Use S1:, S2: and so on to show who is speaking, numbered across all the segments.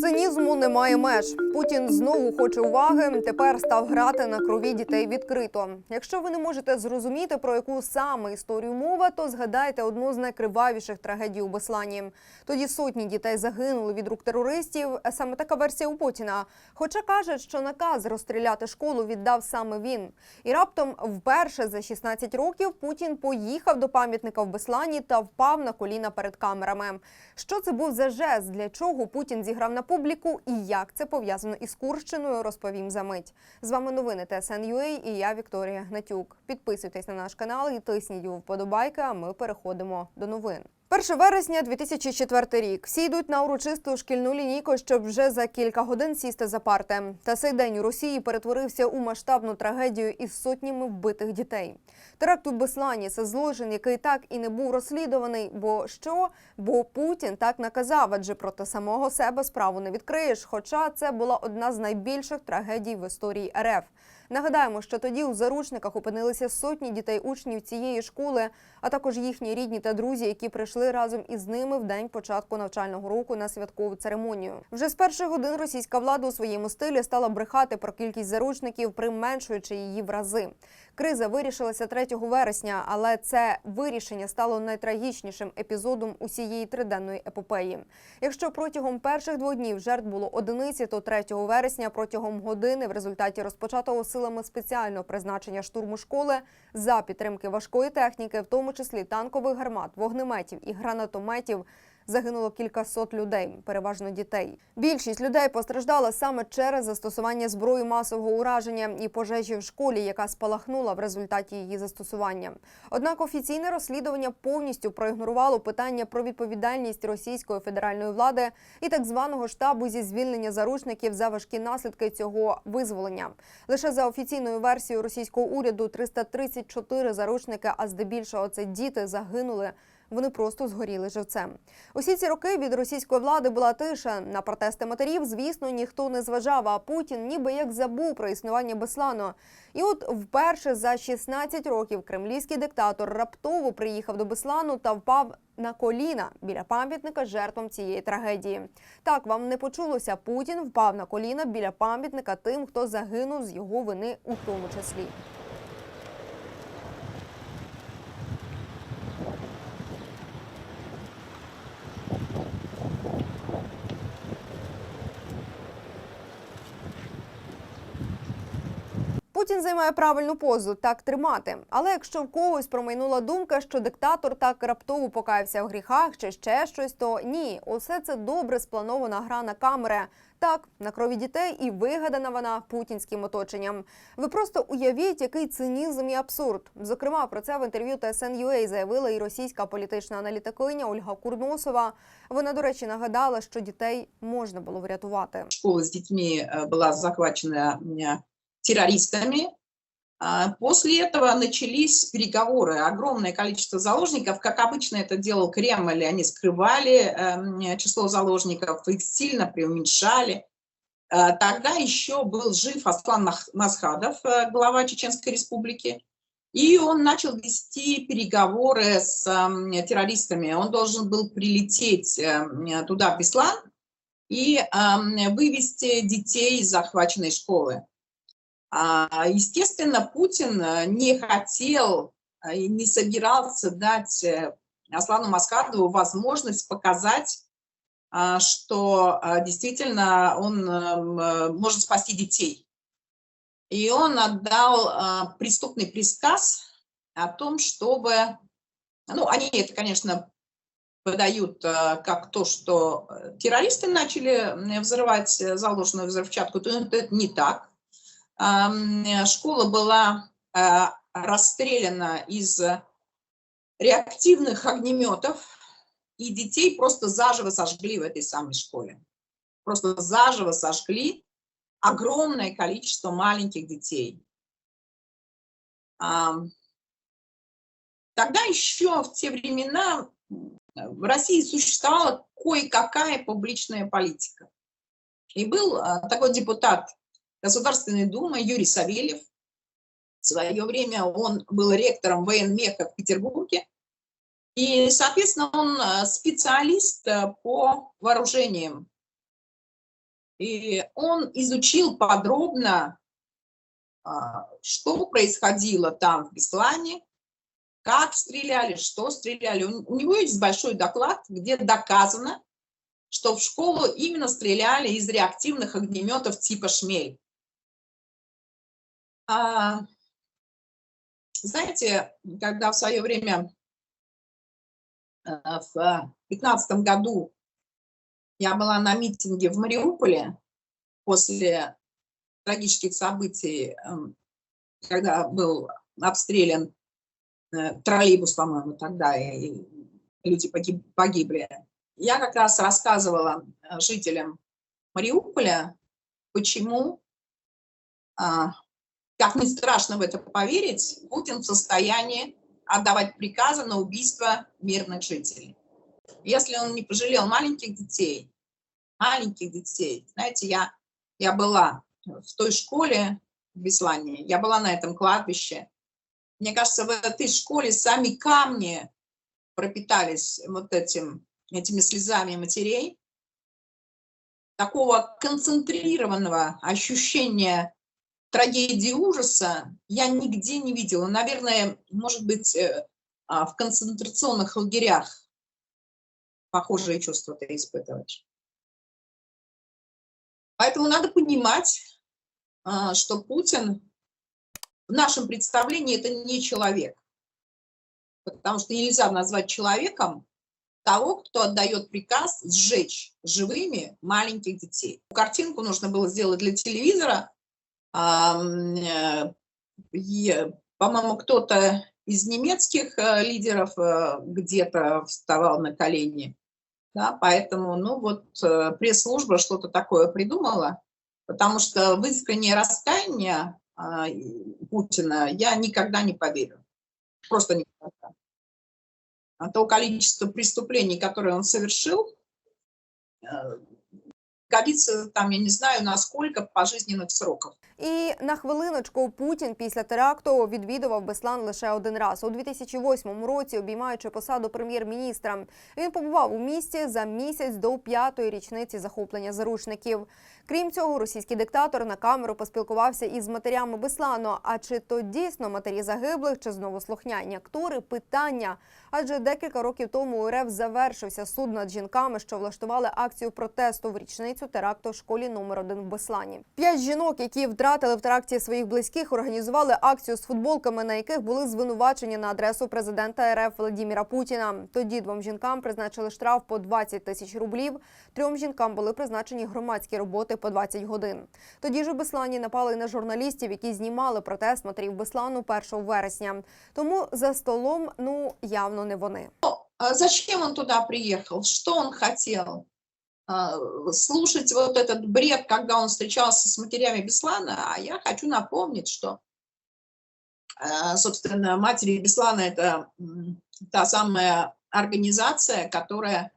S1: Цинізму немає меж. Путін знову хоче уваги. Тепер став грати на крові дітей відкрито. Якщо ви не можете зрозуміти про яку саме історію мова, то згадайте одну з найкривавіших трагедій у Беслані. Тоді сотні дітей загинули від рук терористів. Саме така версія у Путіна. Хоча каже, що наказ розстріляти школу віддав саме він. І раптом, вперше за 16 років, Путін поїхав до пам'ятника в Беслані та впав на коліна перед камерами. Що це був за жест? Для чого Путін зіграв на публіку і як це пов'язано із Курщиною, розповім за мить. З вами новини ТСН.UA і я Вікторія Гнатюк. Підписуйтесь на наш канал і тисніть у вподобайки, а ми переходимо до новин. 1 вересня 2004 рік. Всі йдуть на урочисту шкільну лінійку, щоб вже за кілька годин сісти за парти. Та цей день у Росії перетворився у масштабну трагедію із сотнями вбитих дітей. Теракт у Беслані це злочин, який так і не був розслідуваний. Бо що? Бо Путін так наказав, адже проти самого себе справу не відкриєш. Хоча це була одна з найбільших трагедій в історії РФ. Нагадаємо, що тоді у заручниках опинилися сотні дітей учнів цієї школи, а також їхні рідні та друзі, які прийшли разом із ними в день початку навчального року на святкову церемонію. Вже з перших годин російська влада у своєму стилі стала брехати про кількість заручників, применшуючи її в рази. Криза вирішилася 3 вересня, але це вирішення стало найтрагічнішим епізодом усієї триденної епопеї. Якщо протягом перших двох днів жертв було одиниці, то 3 вересня протягом години в результаті розпочатого силами спеціального призначення штурму школи за підтримки важкої техніки, в тому числі танкових гармат, вогнеметів і гранатометів. Загинуло кількасот людей, переважно дітей. Більшість людей постраждала саме через застосування зброї масового ураження і пожежі в школі, яка спалахнула в результаті її застосування. Однак офіційне розслідування повністю проігнорувало питання про відповідальність російської федеральної влади і так званого штабу зі звільнення заручників за важкі наслідки цього визволення. Лише за офіційною версією російського уряду 334 заручники, а здебільшого це діти, загинули. Вони просто згоріли живцем. Усі ці роки від російської влади була тиша. На протести матерів, звісно, ніхто не зважав. А Путін ніби як забув про існування Беслану. І от вперше за 16 років кремлівський диктатор раптово приїхав до Беслану та впав на коліна біля пам'ятника жертвам цієї трагедії. Так вам не почулося. Путін впав на коліна біля пам'ятника тим, хто загинув з його вини, у тому числі. Путін займає правильну позу так тримати. Але якщо в когось промайнула думка, що диктатор так раптово покаявся в гріхах чи ще щось, то ні, усе це добре спланована гра на камери. Так, на крові дітей і вигадана вона путінським оточенням. Ви просто уявіть, який цинізм і абсурд. Зокрема, про це в інтерв'ю TSN.UA заявила і російська політична аналітикиня Ольга Курносова. Вона, до речі, нагадала, що дітей можна було врятувати.
S2: школа с детьми э, была захвачена э, террористами. А После этого начались переговоры. Огромное количество заложников, как обычно это делал Кремль, они скрывали эм, число заложников, их сильно преуменьшали. Э, Тогда еще был жив Аслан Масхадов, э, глава Чеченской республики, и он начал вести переговоры с эм, террористами. Он должен был прилететь эм, туда, в Беслан, и вывести детей из захваченной школы. А, Естественно, Путин э, не хотел э, и не собирался дать э, Аслану Маскадову возможность показать, а, что действительно он эм, может спасти детей. И он отдал а, преступный приказ о том, чтобы, ну, они это, конечно, подают как то, что террористы начали взрывать заложенную взрывчатку, то это не так. Э, Школа была э, расстреляна из реактивных огнеметов, и детей просто заживо сожгли в этой самой школе. Просто заживо сожгли огромное количество маленьких детей. Тогда еще в те времена в России существовала кое-какая публичная политика. И был а, такой депутат Государственной Думы Юрий Савельев. В свое время он был ректором военмеха в Петербурге. И, соответственно, он а, специалист а, по вооружениям. И он изучил подробно, а, что происходило там в Беслане, как стреляли, что стреляли. У него есть большой доклад, где доказано, что в школу именно стреляли из реактивных огнеметов типа «Шмель». А, знаете, когда в свое время, э, в 2015 году я была на митинге в Мариуполе после трагических событий, эм, когда был обстрелян э, троллейбус, по-моему, тогда, и люди погиб- погибли. Я как раз рассказывала э, жителям Мариуполя, почему, а, как не страшно в это поверить, Путин в состоянии отдавать приказы на убийство мирных жителей. Если он не пожалел маленьких детей, маленьких детей, знаете, я, я была в той школе в Беслане, я была на этом кладбище. Мне кажется, в этой школе сами камни пропитались вот этим, этими слезами матерей. Такого концентрированного ощущения трагедии ужаса я нигде не видела. Наверное, может быть, э, а, в концентрационных лагерях похожие чувства ты испытываешь. Поэтому надо понимать, а, что Путин в нашем представлении это не человек. Потому что нельзя назвать человеком того, кто отдает приказ сжечь живыми маленьких детей. Картинку нужно было сделать для телевизора. Э, По-моему, кто-то из немецких э, лидеров э, где-то вставал на колени. Да, поэтому, ну вот, пресс-служба что-то такое придумала, потому что в искреннее раскаяние а, Путина я никогда не поверю. Просто никогда. А то количество преступлений, которые он совершил, годится там, я не знаю, на сколько пожизненных сроков.
S1: І на хвилиночку Путін після теракту відвідував Беслан лише один раз у 2008 році, обіймаючи посаду прем'єр-міністра. Він побував у місті за місяць до п'ятої річниці захоплення заручників. Крім цього, російський диктатор на камеру поспілкувався із матерями Беслану. А чи то дійсно матері загиблих, чи знову слухняні актори? Питання. Адже декілька років тому у РФ завершився суд над жінками, що влаштували акцію протесту в річницю теракту в школі номер 1 в Беслані. П'ять жінок, які втратили в теракті своїх близьких, організували акцію з футболками, на яких були звинувачені на адресу президента РФ Владіміра Путіна. Тоді двом жінкам призначили штраф по 20 тисяч рублів. Трьом жінкам були призначені громадські роботи по 20 годин. Тоді ж у Беслані напали на журналістів, які знімали протест матерів Беслану 1 вересня. Тому за столом ну явно не вони.
S2: Зачем он туда приехал? Что он хотел? А, Слушать вот этот бред, когда он встречался с матерями Беслана, а я хочу напомнить, что, а, собственно, матери Беслана – это та самая организация, которая,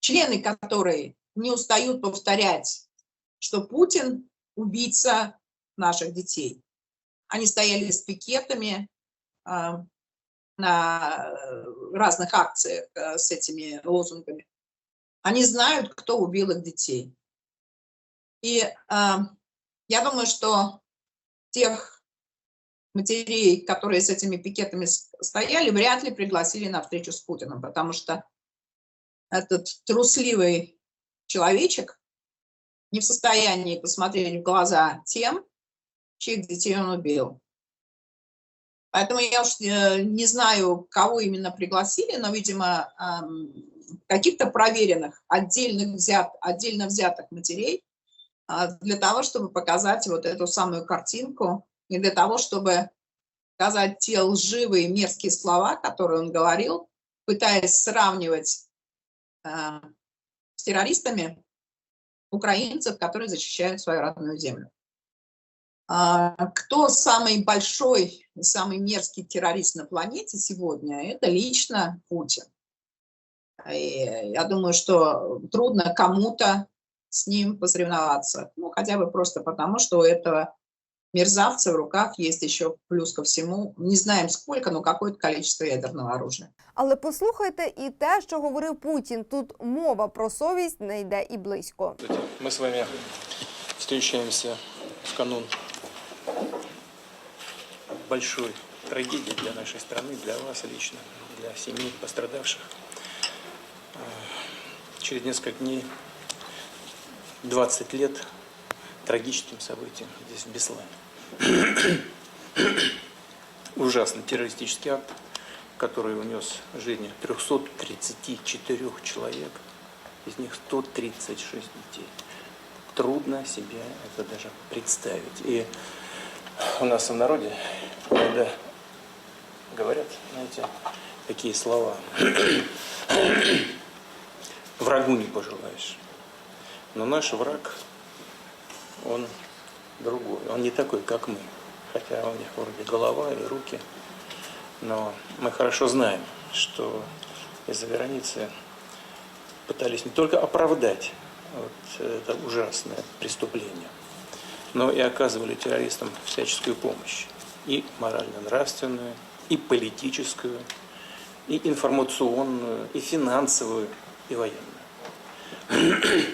S2: члены которой не устают повторять, что Путин – убийца наших детей. Они стояли с пикетами, а, на э, разных акциях э, с этими лозунгами, они знают, кто убил их детей. И э, я думаю, что тех матерей, которые с этими пикетами стояли, вряд ли пригласили на встречу с Путиным, потому что этот трусливый человечек не в состоянии посмотреть в глаза тем, чьих детей он убил. Поэтому я уж э, не знаю, кого именно пригласили, но, видимо, каких-то проверенных, отдельных взят, отдельно взятых матерей а, для того, чтобы показать вот эту самую картинку и для того, чтобы сказать те лживые, мерзкие слова, которые он говорил, пытаясь сравнивать а, с террористами украинцев, которые защищают свою родную землю. А, Кто самый большой и самый мерзкий террорист на планете сегодня? Это лично Путин И я думаю, что трудно кому-то с ним посоревноваться. Ну, хотя бы просто потому, что у этого мерзавца в руках есть еще плюс ко всему, не знаем сколько, но какое-то количество ядерного оружия.
S1: Але послухайте і те, що говорив Путін. Тут мова про совість не йде і близько.
S3: Здравствуйте. Мы с вами встречаемся в канун большой трагедии для нашей страны, для вас лично, для семей пострадавших. Э, Через несколько дней, 20 лет трагическим событиям здесь, в Беслане. Ужасный террористический акт, который унес жизни 334 человек, из них 136 детей. Трудно себе это даже представить. И у нас в народе, когда говорят, знаете, такие слова, врагу не пожелаешь. Но наш враг, он другой, он не такой, как мы. Хотя у них вроде голова и руки. Но мы хорошо знаем, что из-за границы пытались не только оправдать вот это ужасное преступление, но и оказывали террористам всяческую помощь. И морально-нравственную, и политическую, и информационную, и финансовую, и военную.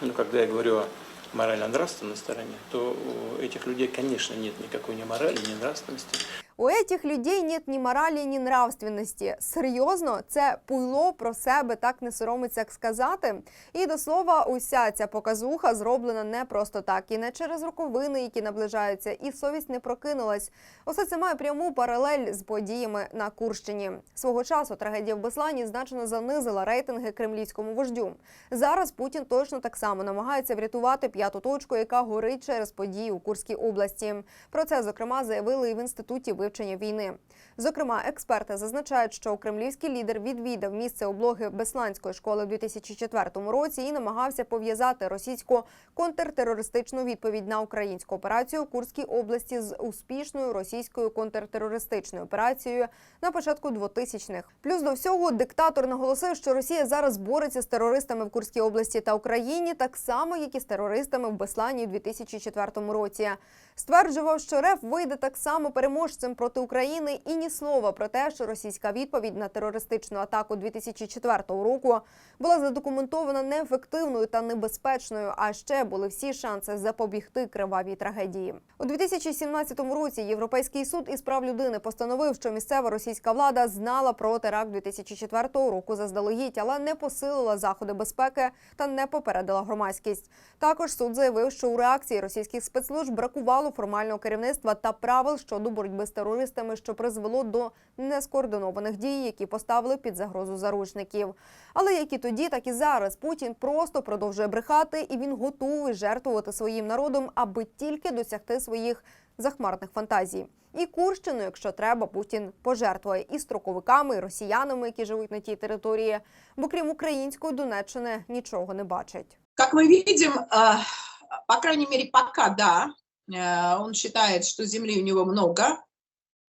S3: Но когда я говорю о морально-нравственной стороне, то у этих людей, конечно, нет никакой ни морали, ни нравственности.
S1: У этих людей нет ні моралі, ні нравственності. Серйозно, це пуйло про себе так не соромиться, як сказати. І до слова, уся ця показуха зроблена не просто так, і не через роковини, які наближаються, і совість не прокинулась. Усе це має пряму паралель з подіями на Курщині. Свого часу трагедія в Беслані значно занизила рейтинги кремлівському вождю. Зараз Путін точно так само намагається врятувати п'яту точку, яка горить через події у Курській області. Про це зокрема заявили і в інституті вивчення війни. Зокрема, експерти зазначають, що кремлівський лідер відвідав місце облоги Бесланської школи в 2004 році і намагався пов'язати російську контртерористичну відповідь на українську операцію у Курській області з успішною російською контртерористичною операцією на початку 2000-х. Плюс до всього диктатор наголосив, що Росія зараз бореться з терористами в Курській області та Україні, так само як і з терористами в Беслані у 2004 році. Стверджував, що РФ вийде так само переможцем проти України, і ні слова про те, що російська відповідь на терористичну атаку 2004 року була задокументована неефективною та небезпечною. А ще були всі шанси запобігти кривавій трагедії. У 2017 році Європейський суд із прав людини постановив, що місцева російська влада знала про теракт 2004 року заздалегідь, але не посилила заходи безпеки та не попередила громадськість. Також суд заявив, що у реакції російських спецслужб бракувало формального керівництва та правил щодо боротьби з терористами, що призвело до нескоординованих дій, які поставили під загрозу заручників. Але як і тоді, так і зараз Путін просто продовжує брехати, і він готовий жертвувати своїм народом, аби тільки досягти своїх захмарних фантазій. І Курщину, якщо треба, Путін пожертвує і строковиками, і росіянами, які живуть на тій території, бо крім української Донеччини нічого не бачать.
S2: Как мы видим, э, по крайней мере, пока да, э, он считает, что земли у него много.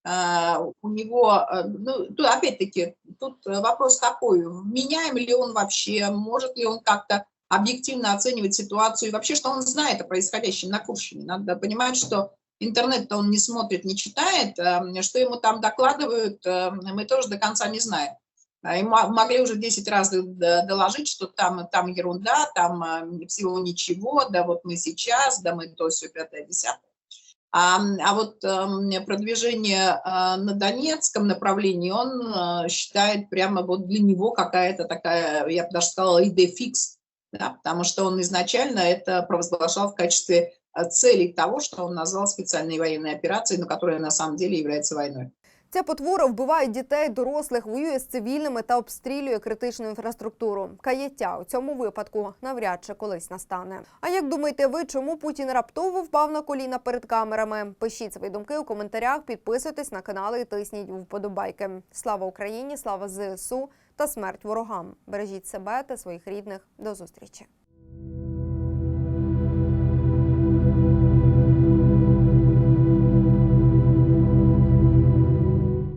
S2: Э, У него, э, ну, опять-таки, тут э, вопрос такой, вменяем ли он вообще, может ли он как-то объективно оценивать ситуацию, и вообще, что он знает о происходящем на Курщине. Надо понимать, что интернет-то он не смотрит, не читает, э, что ему там докладывают, э, мы тоже до конца не знаем. А, мо- могли уже 10 раз доложить, что там, там ерунда, там а, всего ничего, да вот мы сейчас, да мы то, все пятое, десятое. А, а вот эм, продвижение а, на Донецком направлении он а, считает прямо вот для него какая-то такая, я бы даже сказала, идея фикс, да, потому что он изначально это провозглашал в качестве а, целей того, что он назвал специальной военной операцией, но которая на самом деле является войной.
S1: Ця потвора вбиває дітей, дорослих, воює з цивільними та обстрілює критичну інфраструктуру. Каяття у цьому випадку навряд чи колись настане. А як думаєте ви, чому Путін раптово впав на коліна перед камерами? Пишіть свої думки у коментарях, підписуйтесь на канали і тисніть вподобайки. Слава Україні, слава ЗСУ та смерть ворогам. Бережіть себе та своїх рідних. До зустрічі.